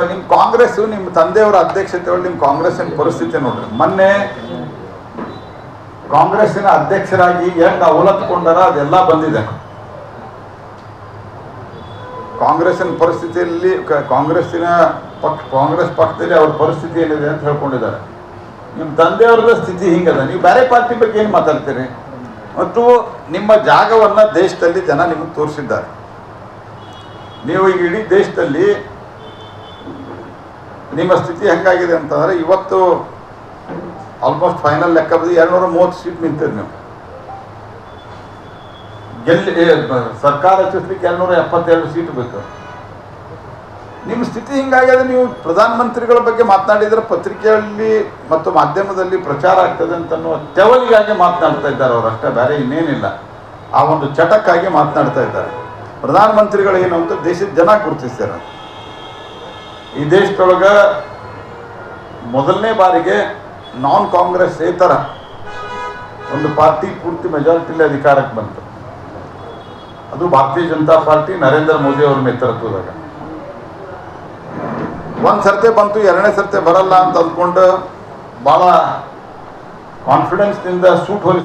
ನಿಮ್ ಕಾಂಗ್ರೆಸ್ ನಿಮ್ಮ ತಂದೆಯವರ ಅಧ್ಯಕ್ಷತೆ ಒಳಗೆ ನಿಮ್ ಕಾಂಗ್ರೆಸ್ಸಿನ ಪರಿಸ್ಥಿತಿ ನೋಡ್ರಿ. ಮೊನ್ನೆ ಕಾಂಗ್ರೆಸ್ಸಿನ ಅಧ್ಯಕ್ಷರಾಗಿ ಹೆಂಗ್ ಅವಲತ್ಕೊಂಡಾರ ಅದೆಲ್ಲ ಬಂದಿದೆ. ಕಾಂಗ್ರೆಸ್ಸಿನ ಪರಿಸ್ಥಿತಿಯಲ್ಲಿ ಕಾಂಗ್ರೆಸ್ ಕಾಂಗ್ರೆಸ್ಸಿನ ಪಕ್ಷ ಕಾಂಗ್ರೆಸ್ ಪಕ್ಷದಲ್ಲಿ ಅವ್ರ ಪರಿಸ್ಥಿತಿ ಏನಿದೆ ಅಂತ ಹೇಳ್ಕೊಂಡಿದ್ದಾರೆ. ನಿಮ್ಮ ತಂದೆಯವ್ರದ ಸ್ಥಿತಿ ಹಿಂಗದ. ನೀವು ಬೇರೆ ಪಾರ್ಟಿ ಬಗ್ಗೆ ಏನು ಮಾತಾಡ್ತೀರಿ? ಮತ್ತು ನಿಮ್ಮ ಜಾಗವನ್ನ ದೇಶದಲ್ಲಿ ಜನ ನಿಮಗೆ ತೋರಿಸಿದ್ದಾರೆ. ನೀವು ಈಗ ಇಡೀ ದೇಶದಲ್ಲಿ ನಿಮ್ಮ ಸ್ಥಿತಿ ಹೆಂಗಾಗಿದೆ ಅಂತಂದ್ರೆ ಇವತ್ತು ಆಲ್ಮೋಸ್ಟ್ ಫೈನಲ್ ಲೆಕ್ಕ ಬಂದು ಎರಡುನೂರ ಮೂವತ್ತು ಸೀಟ್ ನಿಂತಿರಿ ನೀವು. ಗೆಲ್ಲಿ ಸರ್ಕಾರ ರಚಿಸ್ಲಿಕ್ಕೆ ಎರಡುನೂರ ಎಪ್ಪತ್ತೆರಡು ಸೀಟ್ ಬೇಕು. ನಿಮ್ಮ ಸ್ಥಿತಿ ಹಿಂಗಾಗಿದೆ ನೀವು ಪ್ರಧಾನಮಂತ್ರಿಗಳ ಬಗ್ಗೆ ಮಾತನಾಡಿದ್ರೆ ಪತ್ರಿಕೆಯಲ್ಲಿ ಮತ್ತು ಮಾಧ್ಯಮದಲ್ಲಿ ಪ್ರಚಾರ ಆಗ್ತದೆ ಅಂತ ಅನ್ನುವ ತೆವಲಿಗಾಗಿ ಮಾತನಾಡ್ತಾ ಇದ್ದಾರೆ ಅವರು ಅಷ್ಟೇ, ಬೇರೆ ಇನ್ನೇನಿಲ್ಲ. ಆ ಒಂದು ಚಟಕ್ಕಾಗಿ ಮಾತನಾಡ್ತಾ ಇದ್ದಾರೆ. ಪ್ರಧಾನಮಂತ್ರಿಗಳು ಏನು ಅಂತ ದೇಶದ ಜನ ಗುರುತಿಸ್ತಾರೆ. ಈ ದೇಶದೊಳಗೆ ಮೊದಲನೇ ಬಾರಿಗೆ ನಾನ್ ಕಾಂಗ್ರೆಸ್ ಏತರ ಒಂದು ಪಾರ್ಟಿ ಪೂರ್ತಿ ಮೆಜಾರಿಟಿಲಿ ಅಧಿಕಾರಕ್ಕೆ ಬಂತು. ಅದು ಭಾರತೀಯ ಜನತಾ ಪಾರ್ಟಿ ನರೇಂದ್ರ ಮೋದಿ ಅವರ ನೇತೃತ್ವದಾಗ. ಒಂದು ಸರ್ತೆ ಬಂತು, ಎರಡನೇ ಸರ್ತೆ ಬರಲ್ಲ ಅಂತ ಅಂದ್ಕೊಂಡು ಬಹಳ ಕಾನ್ಫಿಡೆನ್ಸ್ನಿಂದ ಸೂಟ್ ಹೊಲಿ